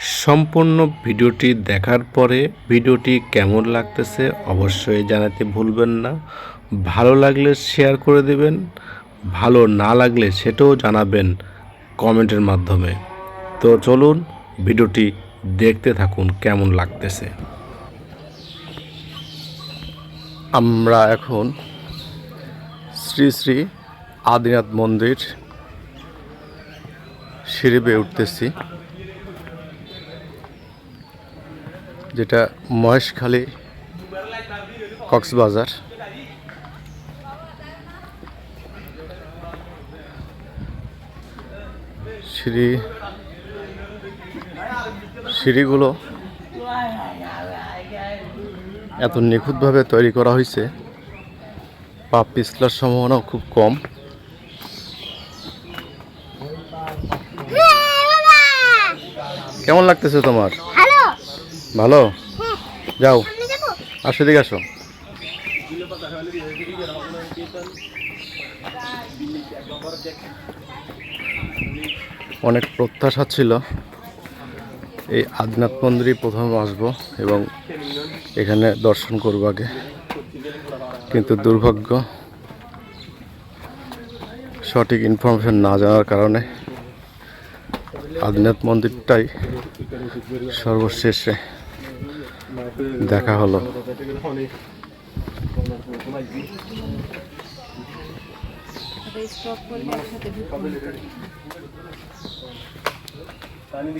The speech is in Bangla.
সম্পূর্ণ ভিডিওটি দেখার পরে ভিডিওটি কেমন লাগতেছে অবশ্যই জানাতে ভুলবেন না। ভালো লাগলে শেয়ার করে দেবেন, ভালো না লাগলে সেটাও জানাবেন কমেন্টের মাধ্যমে। তো চলুন ভিডিওটি দেখতে থাকুন কেমন লাগতেছে। আমরা এখন শ্রী শ্রী আদিনাথ মন্দির সিঁড়ি বেয়ে উঠতেছি। যেটা মহেশখালী কক্সবাজার। সিঁড়ি, সিঁড়িগুলো এত নিখুঁতভাবে তৈরি করা হয়েছে। পা পিছলার সম্ভাবনাও খুব কম। কেমন লাগতেছে তোমার? ভালো? হ্যাঁ। যাও। আসো দিকে আসো। অনেক প্রত্যাশা ছিল। এই আদিনাথ মন্দিরে প্রথম আসব এবং এখানে দর্শন করব আগে। কিন্তু দুর্ভাগ্য সঠিক ইনফরমেশন না জানার কারণে আদিনাথ মন্দিরটাই সর্বশেষে দেখা হলো। ঢুকবো